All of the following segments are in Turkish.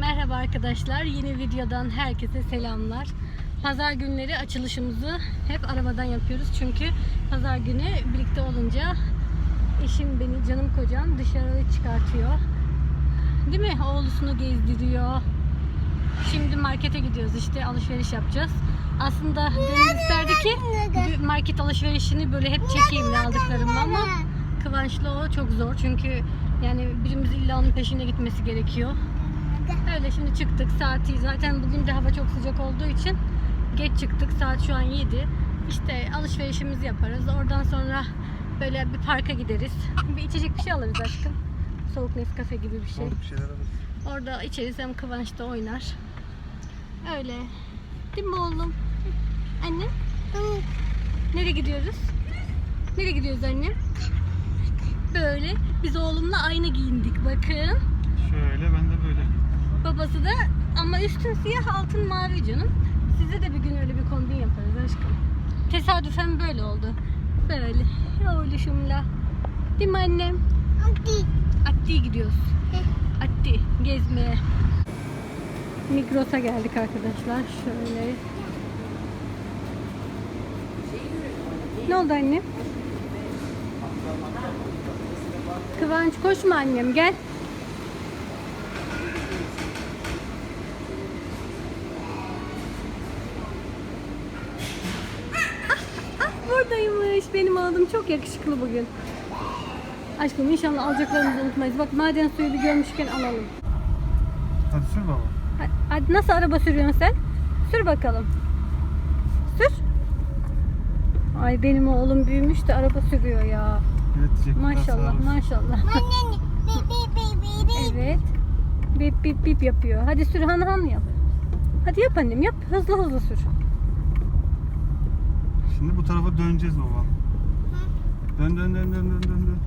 Merhaba arkadaşlar. Yeni videodan herkese selamlar. Pazar günleri açılışımızı hep arabadan yapıyoruz. Çünkü pazar günü birlikte olunca eşim beni, canım kocam dışarı çıkartıyor. Değil mi? Oğlusunu gezdiriyor. Şimdi markete gidiyoruz işte alışveriş yapacağız. Aslında gönül isterdi ki market alışverişini böyle hep çekeyim ne aldıklarımı ama Kıvanç'la o çok zor çünkü yani birimiz illa onun peşinde gitmesi gerekiyor. Öyle şimdi çıktık saati zaten bugün de hava çok sıcak olduğu için geç çıktık saat şu an 7. İşte alışverişimizi yaparız. Oradan sonra böyle bir parka gideriz. Bir içecek bir şey alırız aşkım. Soğuk Nescafe gibi bir şey. Soğuk bir şeyler alırız. Orada içeriz hem Kıvanç da oynar. Öyle. Değil mi oğlum? Anne? Nereye gidiyoruz? Nereye gidiyoruz anne? Böyle. Biz oğlumla aynı giyindik bakın. Şöyle ben de böyle. Babası da ama üstün siyah altın mavi canım. Size de bir gün öyle bir kombin yaparız aşkım. Tesadüfen böyle oldu. Böyle. Oğluşumla. Değil mi annem? Atti gidiyoruz. Atti gezmeye. Migros'a geldik arkadaşlar. Şöyle. Ne oldu annem? Kıvanç koşma annem gel. Ah buradaymış. Benim oğlum çok yakışıklı bugün. Aşkım inşallah alacaklarımızı unutmayız. Bak maden suyu bir görmüşken alalım. Hadi sür baba. Hadi, hadi nasıl araba sürüyorsun sen? Sür bakalım. Sür. Ay benim oğlum büyümüş de araba sürüyor ya. Üretecek. Maşallah maşallah. evet. Bip bip bip yapıyor. Hadi sür han han yap. Hadi yap annem yap. Hızlı hızlı sür. Şimdi bu tarafa döneceğiz baba. Dön dön dön dön dön dön dön.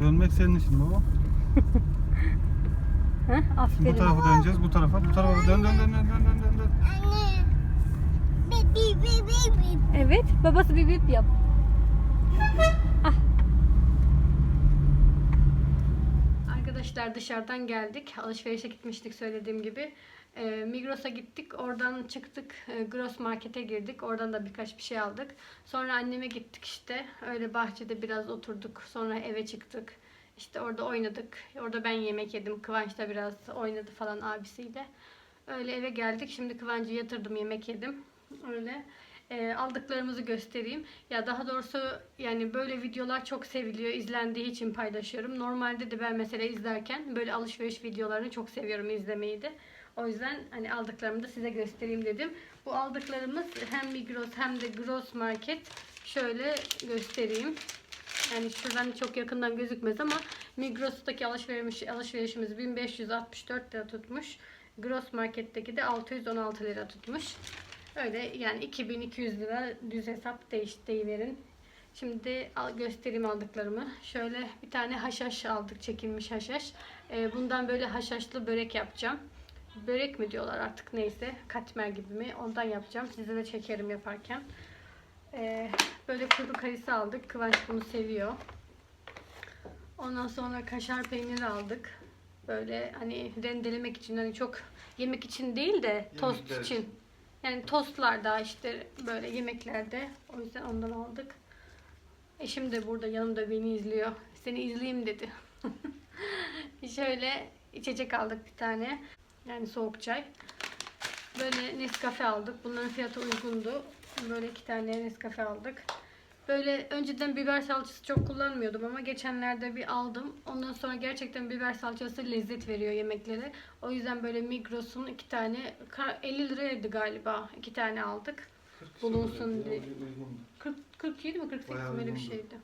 Dönmek senin için baba. Heh, aferin. bu tarafa döneceğiz. Bu tarafa. Bu tarafa dön dön dön dön dön dön dön. dön. Evet. Babası bir bip yap. Ah. Arkadaşlar dışarıdan geldik. Alışverişe gitmiştik söylediğim gibi. Ee, Migros'a gittik. Oradan çıktık. E, Gross Market'e girdik. Oradan da birkaç bir şey aldık. Sonra anneme gittik işte. Öyle bahçede biraz oturduk. Sonra eve çıktık. İşte orada oynadık. Orada ben yemek yedim. Kıvanç da biraz oynadı falan abisiyle. Öyle eve geldik. Şimdi Kıvancı yatırdım yemek yedim. Öyle e, aldıklarımızı göstereyim. Ya daha doğrusu yani böyle videolar çok seviliyor. izlendiği için paylaşıyorum. Normalde de ben mesela izlerken böyle alışveriş videolarını çok seviyorum izlemeyi de. O yüzden hani aldıklarımı da size göstereyim dedim. Bu aldıklarımız hem Migros hem de Gross Market. Şöyle göstereyim. Yani şuradan çok yakından gözükmez ama Migros'taki alışveriş, alışverişimiz 1564 lira tutmuş. Gross Market'teki de 616 lira tutmuş. Öyle yani 2200 lira düz hesap değiş deyiverin. Şimdi göstereyim aldıklarımı. Şöyle bir tane haşhaş aldık. Çekilmiş haşhaş. Ee, bundan böyle haşhaşlı börek yapacağım. Börek mi diyorlar artık neyse. Katmer gibi mi? Ondan yapacağım. Size de çekerim yaparken. Ee, böyle kuru kayısı aldık. Kıvanç bunu seviyor. Ondan sonra kaşar peyniri aldık. Böyle hani rendelemek için hani çok yemek için değil de tost Yemekler için. için. Yani tostlarda işte böyle yemeklerde. O yüzden ondan aldık. Eşim de burada yanımda beni izliyor. Seni izleyeyim dedi. Şöyle içecek aldık bir tane. Yani soğuk çay. Böyle Nescafe aldık. Bunların fiyatı uygundu. Böyle iki tane Nescafe aldık. Böyle önceden biber salçası çok kullanmıyordum ama geçenlerde bir aldım. Ondan sonra gerçekten biber salçası lezzet veriyor yemeklere. O yüzden böyle Migros'un iki tane ka- 50 liraydı galiba. iki tane aldık. Bulunsun diye. 40, 47 mi 48 Bayağı mi öyle bir şeydi.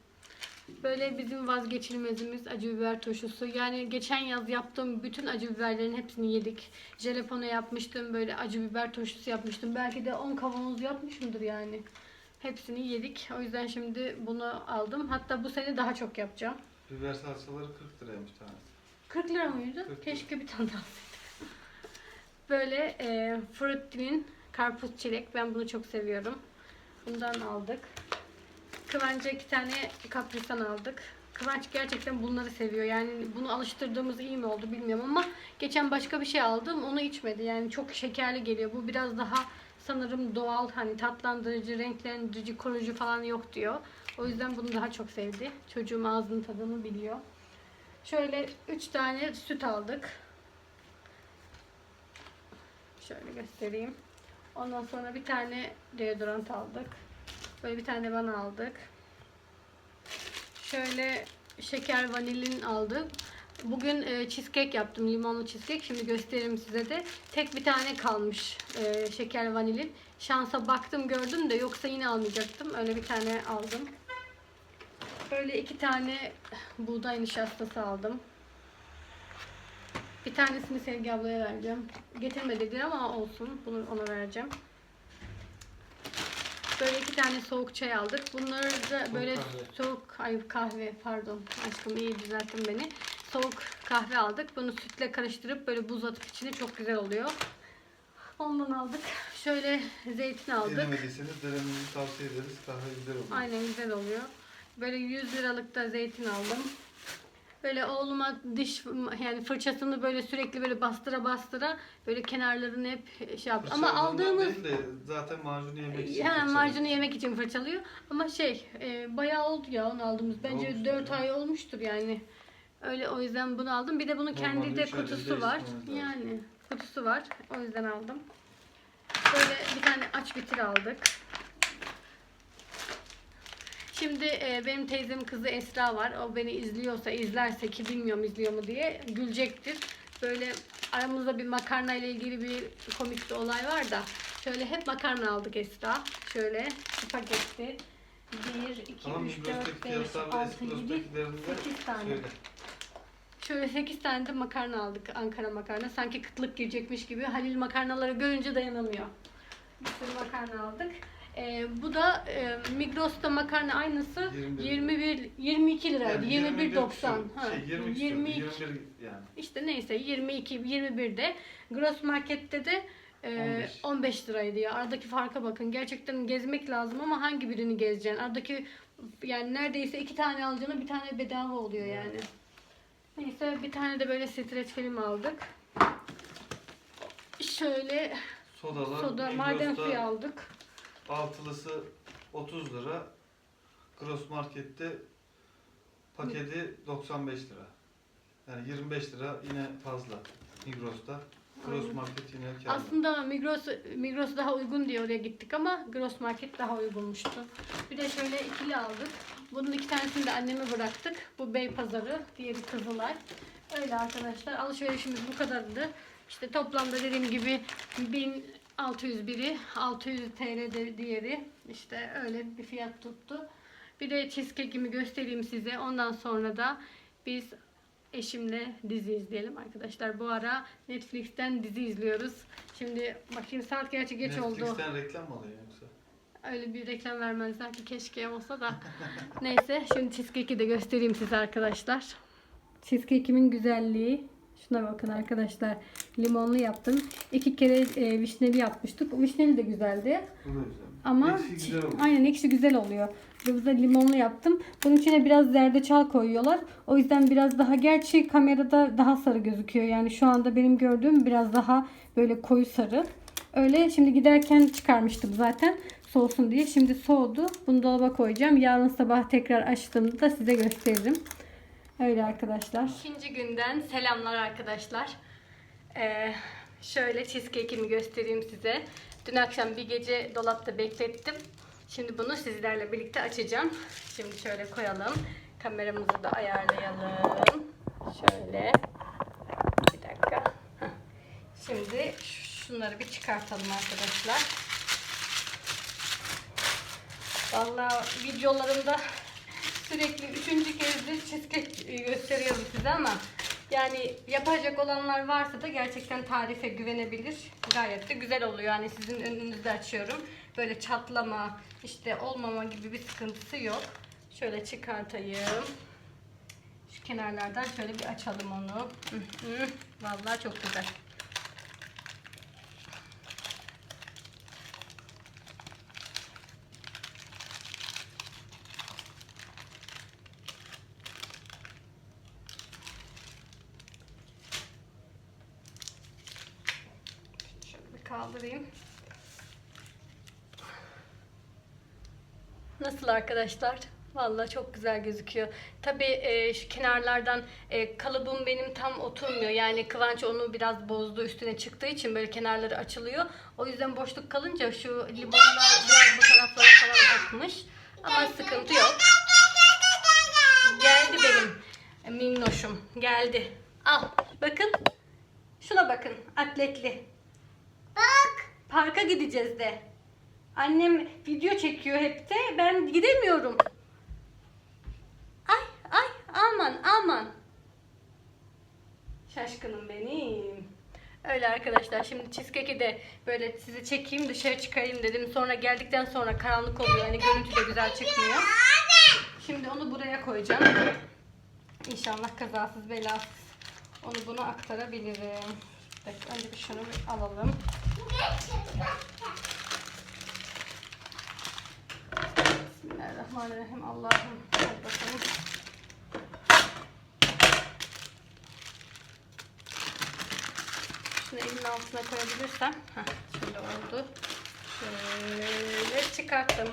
Böyle bizim vazgeçilmezimiz acı biber turşusu. Yani geçen yaz yaptığım bütün acı biberlerin hepsini yedik. Jalapeno yapmıştım, böyle acı biber turşusu yapmıştım. Belki de 10 kavanoz yapmışımdır yani. Hepsini yedik. O yüzden şimdi bunu aldım. Hatta bu sene daha çok yapacağım. Biber salçaları 40 liraymış tanesi. 40 lira mıydı? 40 lira. Keşke bir tane daha alsaydık. Böyle e, Fruitti'nin karpuz çilek. Ben bunu çok seviyorum. Bundan aldık. Kıvanç'a iki tane kaprisan aldık. Kıvanç gerçekten bunları seviyor. Yani bunu alıştırdığımız iyi mi oldu bilmiyorum ama geçen başka bir şey aldım. Onu içmedi. Yani çok şekerli geliyor. Bu biraz daha sanırım doğal hani tatlandırıcı, renklendirici, koruyucu falan yok diyor. O yüzden bunu daha çok sevdi. Çocuğum ağzının tadını biliyor. Şöyle 3 tane süt aldık. Şöyle göstereyim. Ondan sonra bir tane deodorant aldık. Böyle bir tane bana aldık. Şöyle şeker vanilin aldım. Bugün e, cheesecake yaptım. Limonlu cheesecake. Şimdi gösteririm size de. Tek bir tane kalmış e, şeker vanilin. Şansa baktım gördüm de yoksa yine almayacaktım. Öyle bir tane aldım. Böyle iki tane buğday nişastası aldım. Bir tanesini Sevgi ablaya vereceğim. Getirme dedi ama olsun. Bunu ona vereceğim. Böyle iki tane soğuk çay aldık. Bunları da böyle kahve. soğuk ay kahve pardon aşkım iyi düzelttin beni. Soğuk kahve aldık. Bunu sütle karıştırıp böyle buz atıp içine çok güzel oluyor. Ondan aldık. Şöyle zeytin aldık. Denemediyseniz denemenizi tavsiye ederiz. Kahve güzel olur. Aynen güzel oluyor. Böyle 100 liralık da zeytin aldım. Böyle oğluma diş yani fırçasını böyle sürekli böyle bastıra bastıra böyle kenarlarını hep şey yaptı. Ama aldığımız de zaten macunu yemek için. Hemen fırça. macunu yemek için fırçalıyor. Ama şey e, bayağı oldu ya onu aldığımız. Bence Olmuştur 4 ya. ay olmuştur yani. Öyle o yüzden bunu aldım. Bir de bunun kendi Normalde de üç ayda kutusu var. değiştirmemiz lazım. Yani kutusu var. O yüzden aldım. Böyle bir tane aç bitir aldık. Şimdi e, benim teyzemin kızı Esra var. O beni izliyorsa, izlerse ki bilmiyorum izliyor mu diye gülecektir. Böyle aramızda bir makarna ile ilgili bir komik bir olay var da şöyle hep makarna aldık Esra. Şöyle spagetti. 1, 2, Ama 3, 4, Migros'taki 5, fiyatlarla 6, 7, Espros'takilerin de 8 tane. söyle. Şöyle 8 tane de makarna aldık. Ankara makarna. Sanki kıtlık girecekmiş gibi. Halil makarnaları görünce dayanamıyor. Bir sürü makarna aldık. Ee, bu da e, Migros'ta makarna aynısı 21. 21 22 liraydı. Yani 21.90. küsur, Ha. Şey, 22, 22 22. 21 yani. işte neyse 22 21'de Gross Market'te de e, 15. 15 liraydı ya. Aradaki farka bakın. Gerçekten gezmek lazım ama hangi birini gezeceksin? Aradaki yani neredeyse iki tane alacağına bir tane bedava oluyor yani. Neyse bir tane de böyle streç film aldık. Şöyle Sodalar soda, maden suyu aldık altılısı 30 lira. Gross markette paketi 95 lira. Yani 25 lira yine fazla Migros'ta. Gross Aynen. market yine kârlı. Aslında Migros, Migros daha uygun diye oraya gittik ama Gross Market daha uygunmuştu. Bir de şöyle ikili aldık. Bunun iki tanesini de anneme bıraktık. Bu Bey Pazarı, diğeri Kızılay. Öyle arkadaşlar alışverişimiz bu kadardı. İşte toplamda dediğim gibi bin 601'i 600 TL diğeri işte öyle bir fiyat tuttu. Bir de cheesecake'imi göstereyim size. Ondan sonra da biz eşimle dizi izleyelim arkadaşlar. Bu ara Netflix'ten dizi izliyoruz. Şimdi bakayım saat gerçi geç Netflix'ten oldu. Netflix'ten reklam mı alıyor yoksa? Öyle bir reklam vermezler ki keşke olsa da. Neyse şimdi cheesecake'i de göstereyim size arkadaşlar. Cheesecake'imin güzelliği. Şuna bakın arkadaşlar. Limonlu yaptım. İki kere e, vişneli yapmıştık. Vişneli de güzeldi. Bu da güzel. Ama Ekşi güzel olmuş. aynen ekşi güzel oluyor. Burada limonlu yaptım. Bunun içine biraz zerdeçal koyuyorlar. O yüzden biraz daha gerçi kamerada daha sarı gözüküyor. Yani şu anda benim gördüğüm biraz daha böyle koyu sarı. Öyle şimdi giderken çıkarmıştım zaten soğusun diye. Şimdi soğudu. Bunu dolaba koyacağım. Yarın sabah tekrar açtığımda da size gösteririm. Öyle arkadaşlar. İkinci günden selamlar arkadaşlar. Ee, şöyle cheesecake'imi göstereyim size. Dün akşam bir gece dolapta beklettim. Şimdi bunu sizlerle birlikte açacağım. Şimdi şöyle koyalım. Kameramızı da ayarlayalım. Şöyle. Bir dakika. Şimdi şunları bir çıkartalım arkadaşlar. Vallahi videolarımda sürekli üçüncü kezdir cheesecake gösteriyorum size ama yani yapacak olanlar varsa da gerçekten tarife güvenebilir. Gayet de güzel oluyor. Yani sizin önünüzde açıyorum. Böyle çatlama, işte olmama gibi bir sıkıntısı yok. Şöyle çıkartayım. Şu kenarlardan şöyle bir açalım onu. Vallahi çok güzel. Kaldırayım. Nasıl arkadaşlar? Vallahi çok güzel gözüküyor. Tabii e, şu kenarlardan e, kalıbım benim tam oturmuyor. Yani Kıvanç onu biraz bozdu üstüne çıktığı için böyle kenarları açılıyor. O yüzden boşluk kalınca şu limonlar biraz bu taraflara falan akmış. Ama sıkıntı yok. Geldi benim e, minnoşum. Geldi. Al bakın. Şuna bakın atletli. Bak. Parka gideceğiz de. Annem video çekiyor hep de. Ben gidemiyorum. Ay ay aman aman. Şaşkınım benim. Öyle arkadaşlar şimdi cheesecake'i de böyle sizi çekeyim dışarı çıkarayım dedim. Sonra geldikten sonra karanlık oluyor. Yani görüntü de güzel çıkmıyor. Şimdi onu buraya koyacağım. İnşallah kazasız belasız onu bunu aktarabilirim. Dakika, önce bir şunu bir alalım. Bismillahirrahmanirrahim. Allah'ım. Hadi bakalım. Şunu elimin altına koyabilirsem. Heh, şimdi oldu. Şöyle çıkarttım.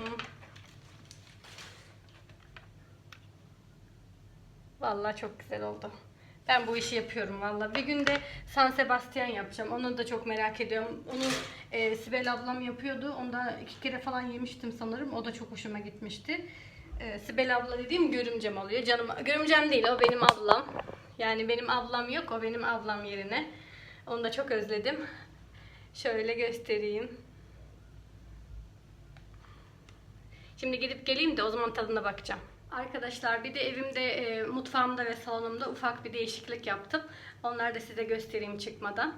Vallahi çok güzel oldu. Ben bu işi yapıyorum vallahi. Bir günde San Sebastian yapacağım. Onu da çok merak ediyorum. Onu e, Sibel ablam yapıyordu. Onda iki kere falan yemiştim sanırım. O da çok hoşuma gitmişti. E, Sibel abla dediğim görümcem oluyor. Canım görümcem değil o benim ablam. Yani benim ablam yok o benim ablam yerine. Onu da çok özledim. Şöyle göstereyim. Şimdi gidip geleyim de o zaman tadına bakacağım. Arkadaşlar bir de evimde e, mutfağımda ve salonumda ufak bir değişiklik yaptım. Onları da size göstereyim çıkmadan.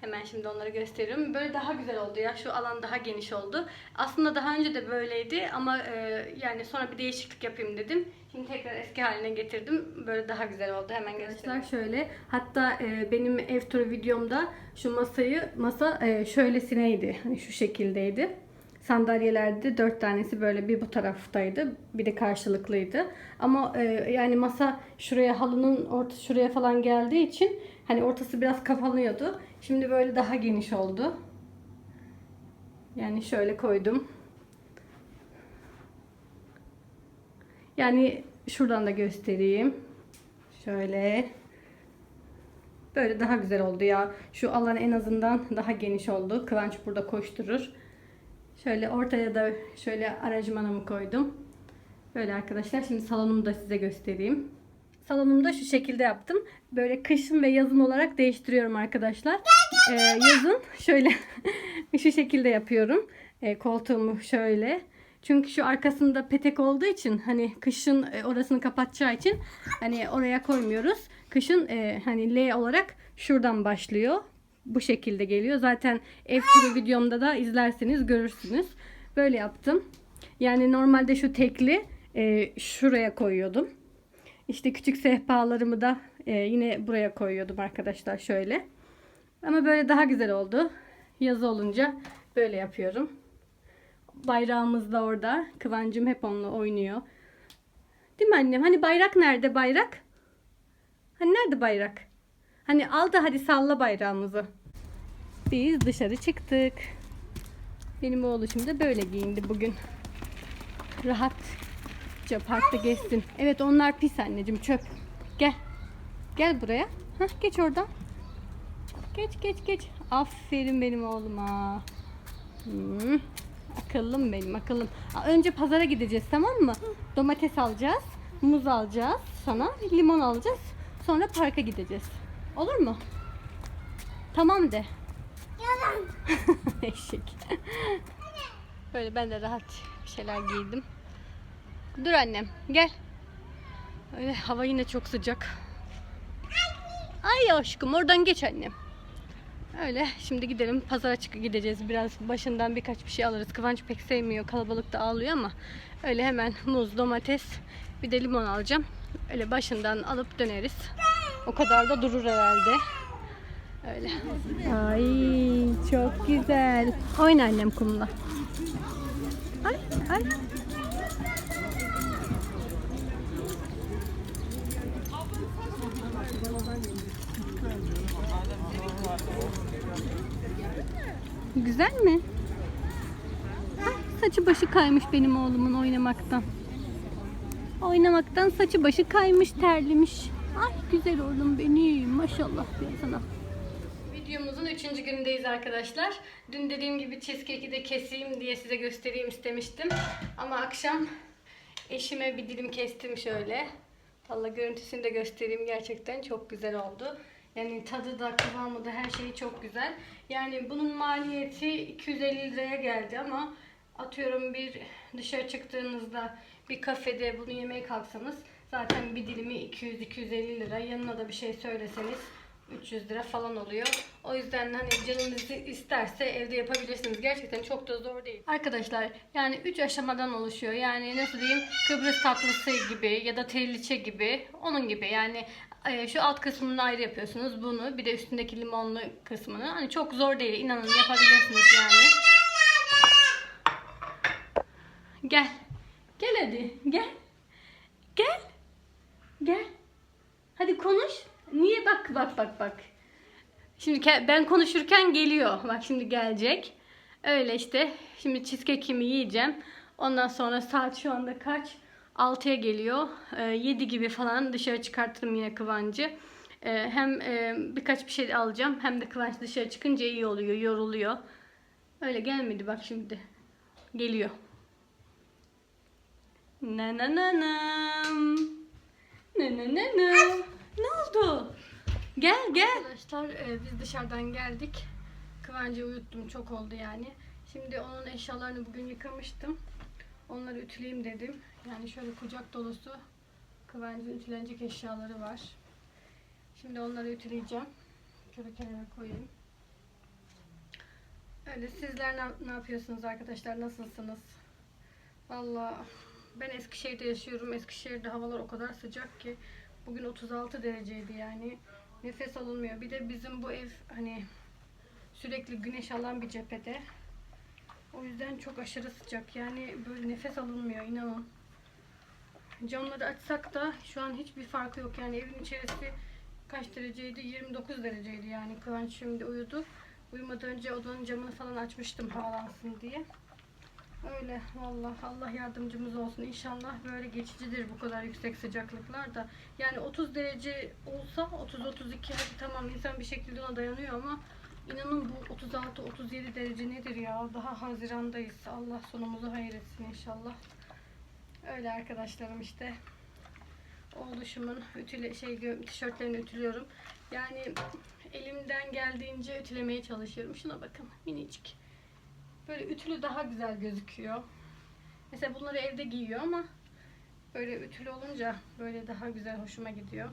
Hemen şimdi onları gösteriyorum. Böyle daha güzel oldu ya. Şu alan daha geniş oldu. Aslında daha önce de böyleydi ama e, yani sonra bir değişiklik yapayım dedim. Şimdi tekrar eski haline getirdim. Böyle daha güzel oldu. Hemen göstereyim. şöyle. Hatta e, benim ev turu videomda şu masayı masa e, şöylesineydi. Hani şu şekildeydi. Sandalyelerde dört tanesi böyle bir bu taraftaydı. Bir de karşılıklıydı. Ama e, yani masa şuraya halının orta şuraya falan geldiği için hani ortası biraz kapanıyordu. Şimdi böyle daha geniş oldu. Yani şöyle koydum. Yani şuradan da göstereyim. Şöyle. Böyle daha güzel oldu ya. Şu alan en azından daha geniş oldu. Kıvanç burada koşturur. Şöyle ortaya da şöyle aracımanımı koydum. Böyle arkadaşlar şimdi salonumu da size göstereyim. Salonumu da şu şekilde yaptım. Böyle kışın ve yazın olarak değiştiriyorum arkadaşlar. Ee, yazın şöyle şu şekilde yapıyorum. Ee, koltuğumu şöyle. Çünkü şu arkasında petek olduğu için hani kışın e, orasını kapatacağı için hani oraya koymuyoruz. Kışın e, hani L olarak şuradan başlıyor. Bu şekilde geliyor. Zaten ev turu videomda da izlerseniz görürsünüz. Böyle yaptım. Yani normalde şu tekli e, şuraya koyuyordum. İşte küçük sehpalarımı da e, yine buraya koyuyordum arkadaşlar şöyle. Ama böyle daha güzel oldu. Yazı olunca böyle yapıyorum. Bayrağımız da orada. Kıvancım hep onunla oynuyor. Değil mi annem? Hani bayrak nerede bayrak? Hani nerede bayrak? Hani al da hadi salla bayrağımızı. Biz dışarı çıktık. Benim oğluşum da böyle giyindi bugün. Rahatça parkta gezsin. Evet onlar pis anneciğim çöp. Gel. Gel buraya. Hah, geç oradan. Geç geç geç. Aferin benim oğluma. Hmm. Akıllım benim akıllım. Önce pazara gideceğiz tamam mı? Domates alacağız. Muz alacağız sana. Limon alacağız. Sonra parka gideceğiz. Olur mu? Tamam de. Yalan. Eşek. Böyle ben de rahat bir şeyler giydim. Dur annem gel. Öyle hava yine çok sıcak. Ay aşkım oradan geç annem. Öyle şimdi gidelim pazara çıkıp gideceğiz. Biraz başından birkaç bir şey alırız. Kıvanç pek sevmiyor. Kalabalıkta ağlıyor ama öyle hemen muz, domates bir de limon alacağım. Öyle başından alıp döneriz. O kadar da durur herhalde. Öyle. Ay çok güzel. Oyna annem kumla. Ay ay. Güzel mi? Ay, saçı başı kaymış benim oğlumun oynamaktan. Oynamaktan saçı başı kaymış, terlemiş. Ay güzel oğlum benim. Maşallah bir sana. Videomuzun üçüncü günündeyiz arkadaşlar. Dün dediğim gibi cheesecake'i de keseyim diye size göstereyim istemiştim. Ama akşam eşime bir dilim kestim şöyle. Valla görüntüsünü de göstereyim. Gerçekten çok güzel oldu. Yani tadı da kıvamı da her şeyi çok güzel. Yani bunun maliyeti 250 liraya geldi ama atıyorum bir dışarı çıktığınızda bir kafede bunu yemeye kalksanız zaten bir dilimi 200-250 lira. Yanına da bir şey söyleseniz 300 lira falan oluyor. O yüzden hani canınız isterse evde yapabilirsiniz. Gerçekten çok da zor değil. Arkadaşlar yani 3 aşamadan oluşuyor. Yani nasıl diyeyim Kıbrıs tatlısı gibi ya da triliçe gibi onun gibi. Yani e, şu alt kısmını ayrı yapıyorsunuz bunu. Bir de üstündeki limonlu kısmını. Hani çok zor değil. inanın yapabilirsiniz yani. Gel. Gel hadi. Gel. Gel. Hadi konuş. Niye bak bak bak bak. Şimdi ben konuşurken geliyor. Bak şimdi gelecek. Öyle işte. Şimdi cheesecake'imi yiyeceğim. Ondan sonra saat şu anda kaç? 6'ya geliyor. Ee, 7 gibi falan dışarı çıkartırım yine Kıvancı. Ee, hem e, birkaç bir şey alacağım hem de Kıvanç dışarı çıkınca iyi oluyor, yoruluyor. Öyle gelmedi bak şimdi. Geliyor. Na na na nam. Na na na nam. Ne oldu? Gel gel. Arkadaşlar e, biz dışarıdan geldik. Kıvancı uyuttum çok oldu yani. Şimdi onun eşyalarını bugün yıkamıştım. Onları ütüleyeyim dedim. Yani şöyle kucak dolusu Kıvancı'nın ütülenecek eşyaları var. Şimdi onları ütüleyeceğim. Şöyle kenara koyayım. Öyle sizler ne, ne yapıyorsunuz arkadaşlar? Nasılsınız? Vallahi ben Eskişehir'de yaşıyorum. Eskişehir'de havalar o kadar sıcak ki bugün 36 dereceydi yani. Nefes alınmıyor. Bir de bizim bu ev hani sürekli güneş alan bir cephede. O yüzden çok aşırı sıcak. Yani böyle nefes alınmıyor inanın. Camları açsak da şu an hiçbir farkı yok. Yani evin içerisi kaç dereceydi? 29 dereceydi yani. Kıvanç şimdi uyudu. Uyumadan önce odanın camını falan açmıştım havalansın diye. Öyle vallahi Allah yardımcımız olsun. İnşallah böyle geçicidir bu kadar yüksek sıcaklıklar da. Yani 30 derece olsa 30-32 hadi tamam insan bir şekilde ona dayanıyor ama inanın bu 36-37 derece nedir ya? Daha Haziran'dayız. Allah sonumuzu hayretsin inşallah. Öyle arkadaşlarım işte. Oğluşumun ütüle şey tişörtlerini ütülüyorum. Yani elimden geldiğince ütülemeye çalışıyorum. Şuna bakın minicik. Böyle ütülü daha güzel gözüküyor. Mesela bunları evde giyiyor ama böyle ütülü olunca böyle daha güzel hoşuma gidiyor.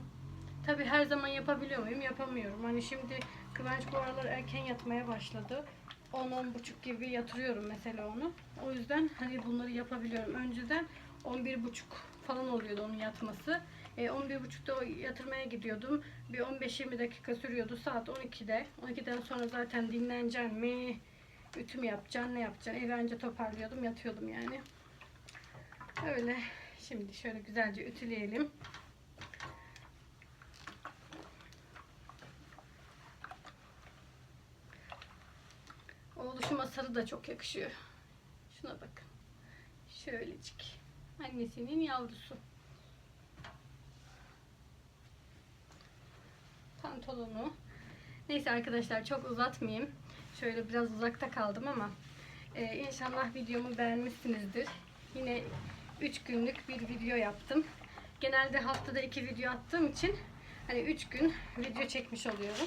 Tabi her zaman yapabiliyor muyum? Yapamıyorum. Hani şimdi Kıvanç bu aralar erken yatmaya başladı. 10-10.30 gibi yatırıyorum mesela onu. O yüzden hani bunları yapabiliyorum. Önceden 11.30 falan oluyordu onun yatması. E, 11.30'da o yatırmaya gidiyordum. Bir 15-20 dakika sürüyordu. Saat 12'de. 12'den sonra zaten dinleneceksin mi? Ütü mü yapacaksın, ne yapacaksın? Evi anca toparlıyordum, yatıyordum yani. Öyle. Şimdi şöyle güzelce ütüleyelim. Oğluşuma sarı da çok yakışıyor. Şuna bakın. Şöylecik. Annesinin yavrusu. Pantolonu. Neyse arkadaşlar çok uzatmayayım. Şöyle biraz uzakta kaldım ama e, inşallah videomu beğenmişsinizdir. Yine 3 günlük bir video yaptım. Genelde haftada 2 video attığım için hani 3 gün video çekmiş oluyorum.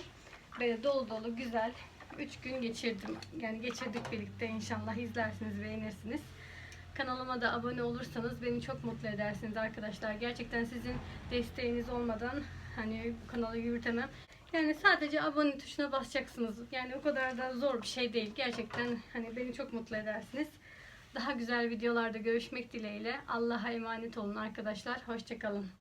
Böyle dolu dolu güzel 3 gün geçirdim. Yani geçirdik birlikte inşallah izlersiniz, beğenirsiniz. Kanalıma da abone olursanız beni çok mutlu edersiniz arkadaşlar. Gerçekten sizin desteğiniz olmadan hani bu kanalı yürütemem. Yani sadece abone tuşuna basacaksınız. Yani o kadar da zor bir şey değil. Gerçekten hani beni çok mutlu edersiniz. Daha güzel videolarda görüşmek dileğiyle. Allah'a emanet olun arkadaşlar. Hoşçakalın.